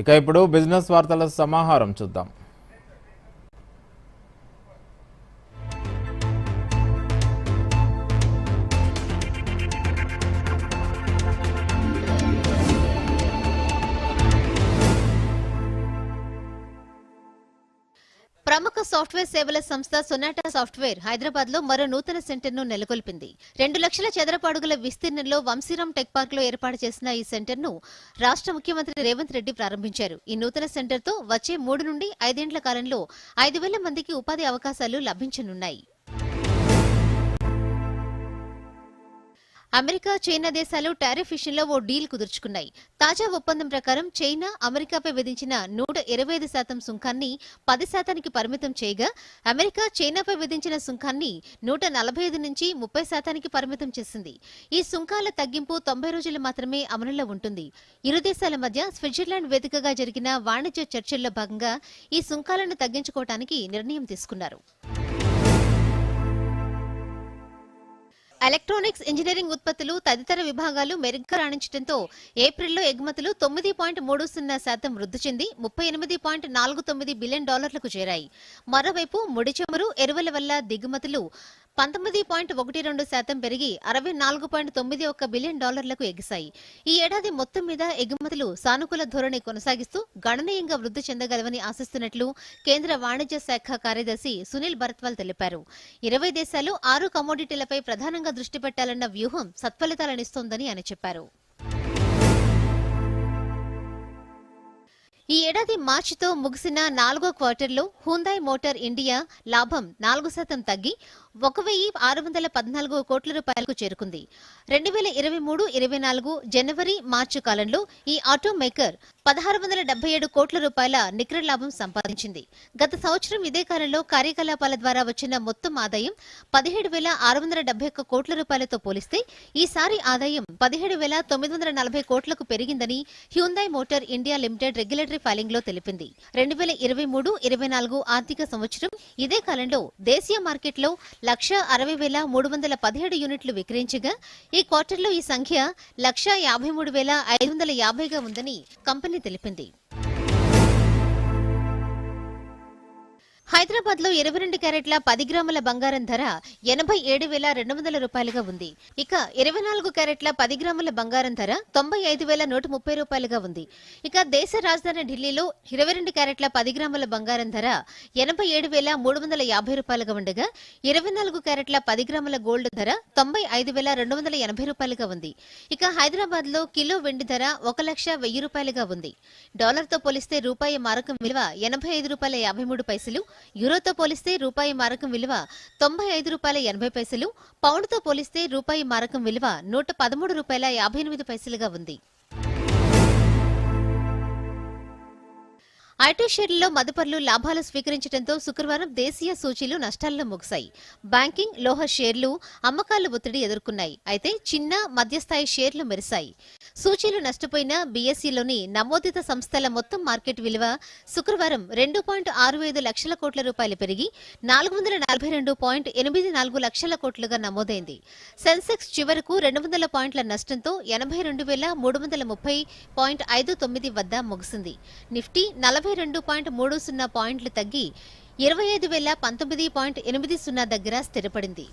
ఇక ఇప్పుడు బిజినెస్ వార్తల సమాహారం చూద్దాం. ప్రముఖ సాఫ్ట్వేర్ సేవల సంస్థ సొనాటా సాఫ్ట్వేర్ హైదరాబాద్లో మరో నూతన సెంటర్ను నెలకొల్పింది. రెండు లక్షల చదరపు అడుగుల విస్తీర్ణంలో వంశీరామ్ టెక్ పార్క్లో ఏర్పాటు చేసిన ఈ సెంటర్ను రాష్ట్ర ముఖ్యమంత్రి రేవంత్ రెడ్డి ప్రారంభించారు. ఈ నూతన సెంటర్తో వచ్చే మూడు నుండి ఐదేండ్ల కాలంలో ఐదు వేల మందికి ఉపాధి అవకాశాలు లభించనున్నాయి. అమెరికా చైనా దేశాలు టారిఫ్ విషయంలో ఓ డీల్ కుదుర్చుకున్నాయి. తాజా ఒప్పందం ప్రకారం చైనా అమెరికాపై విధించిన ఇరవై ఐదు శాతం సుంకాన్ని పది శాతానికి పరిమితం చేయగా అమెరికా చైనాపై విధించిన సుంకాన్ని నూట నలభై ఐదు నుంచి ముప్పై శాతానికి పరిమితం చేసింది. ఈ సుంకాల తగ్గింపు తొంభై రోజులు మాత్రమే అమలులో ఉంటుంది. ఇరు దేశాల మధ్య స్విట్జర్లాండ్ వేదికగా జరిగిన వాణిజ్య చర్చల్లో భాగంగా ఈ సుంకాలను తగ్గించుకోవటానికి నిర్ణయం తీసుకున్నారు. ఎలక్ట్రానిక్స్ ఇంజనీరింగ్ ఉత్పత్తులు తదితర విభాగాలు మెరుగ్గా రాణించడంతో ఏప్రిల్లో ఎగుమతులు తొమ్మిది పాయింట్ మూడు సున్నా శాతం వృద్ధి చెంది ముప్పై ఎనిమిది పాయింట్ నాలుగు తొమ్మిది బిలియన్ డాలర్లకు చేరాయి. మరోవైపు ముడి చమురు ఎరువుల వల్ల దిగుమతులు పంతొమ్మిది పాయింట్ ఒకటి రెండు శాతం పెరిగి అరవై నాలుగు పాయింట్ తొమ్మిది ఒక్క బిలియన్ డాలర్లకు ఎగిశాయి. ఈ ఏడాది మొత్తం మీద ఎగుమతులు సానుకూల ధోరణి కొనసాగిస్తూ గణనీయంగా వృద్ధి చెందగలవని ఆశిస్తున్నట్లు కేంద్ర వాణిజ్య శాఖ కార్యదర్శి సునీల్ భరత్వాల్ తెలిపారు. ఇరవై దేశాలు ఆరు కమోడిటీలపై ప్రధానంగా దృష్టి పెట్టాలన్న వ్యూహం సత్ఫలితాలనిస్తోందని ఆయన చెప్పారు. ఈ ఏడాది మార్చితో ముగిసిన నాలుగో క్వార్టర్లో హుందాయ్ మోటార్ ఇండియా లాభం నాలుగు శాతం తగ్గి ఒక వెయ్యి ఆరు వందల పద్నాలుగు కోట్ల రూపాయలకు చేరుకుంది. రెండు వేల ఇరవై మూడు ఇరవై నాలుగు జనవరి మార్చి కాలంలో ఈ ఆటో మేకర్ పదహారు వందల డెబ్బై ఏడు కోట్ల రూపాయల నికర లాభం సంపాదించింది. గత సంవత్సరం ఇదే కాలంలో కార్యకలాపాల ద్వారా వచ్చిన మొత్తం ఆదాయం పదిహేడు వేల ఆరు వందల డెబ్బై ఒక్క కోట్ల రూపాయలతో పోలిస్తే ఈసారి ఆదాయం పదిహేడు వేల తొమ్మిది వందల నలభై కోట్లకు పెరిగిందని Hyundai motor India limited regulatory ఫైలింగ్లో తెలిపింది. రెండు వేల ఇరవై మూడు ఇరవై నాలుగు ఆర్థిక సంవత్సరం ఇదే కాలంలో దేశీయ మార్కెట్లో లక్ష అరవై వేల మూడు వందల పదిహేడు యూనిట్లు విక్రయించగా ఈ క్వార్టర్లో ఈ సంఖ్య లక్ష యాభై మూడు వేల ఐదు వందల యాభైగా ఉందని కంపెనీ తెలిపింది. హైదరాబాద్లో ఇరవై రెండు క్యారెట్ల పది గ్రాముల బంగారం ధర ఎనభై ఏడు వేల రెండు వందల రూపాయలుగా ఉంది. ఇక ఇరవై నాలుగు క్యారెట్ల పది గ్రాముల బంగారం ధర తొంభై ఐదు వేల నూట ముప్పై రూపాయలుగా ఉంది. ఇక దేశ రాజధాని ఢిల్లీలో ఇరవై రెండు క్యారెట్ల పది గ్రాముల బంగారం ధర ఎనభై ఏడు వేల మూడు వందల యాభై రూపాయలుగా ఉండగా ఇరవై నాలుగు క్యారెట్ల పది గ్రాముల గోల్డ్ ధర తొంభై ఐదు వేల రెండు వందల ఎనభై రూపాయలుగా ఉంది. ఇక హైదరాబాద్లో కిలో వెండి ధర ఒక లక్ష వెయ్యి రూపాయలుగా ఉంది. డాలర్తో పోలిస్తే రూపాయి మారకం విలువ ఎనభై ఐదు రూపాయల యాభై మూడు పైసలు యూరోతో పోలిస్తే రూపాయి మారకం విలువ తొంభై ఐదు రూపాయల ఎనభై పైసలు పౌండ్తో పోలిస్తే రూపాయి మారకం విలువ నూట పదమూడు రూపాయల యాభై ఎనిమిది పైసలుగా ఉంది. ఐటీ షేర్లలో మదుపర్లు లాభాలు స్వీకరించడంతో శుక్రవారం దేశీయ సూచీలు నష్టాల్లో ముగిశాయి. బ్యాంకింగ్ లోహ షేర్లు అమ్మకాల ఒత్తిడి ఎదుర్కొన్నాయి. అయితే చిన్న మధ్యస్థాయి షేర్లు మెరిశాయి. సూచీలు నష్టపోయిన బీఎస్సీలోని నమోదిత సంస్థల మొత్తం మార్కెట్ విలువ శుక్రవారం రెండు పాయింట్ ఆరు ఐదు లక్షల కోట్ల రూపాయలు పెరిగి నాలుగు వందల నలభై రెండు పాయింట్ ఎనిమిది నాలుగు లక్షల కోట్లుగా నమోదైంది. సెన్సెక్స్ చివరకు రెండు వందల పాయింట్ల నష్టంతో ఎనభై రెండు వేల మూడు వందల ముప్పై పాయింట్ ఐదు తొమ్మిది వద్ద ముగిసింది. నిఫ్టీ నలభై రెండు పాయింట్ మూడు సున్నా పాయింట్లు తగ్గి ఇరవై ఐదు వేల పంతొమ్మిది పాయింట్ ఎనిమిది సున్నా దగ్గర స్థిరపడింది.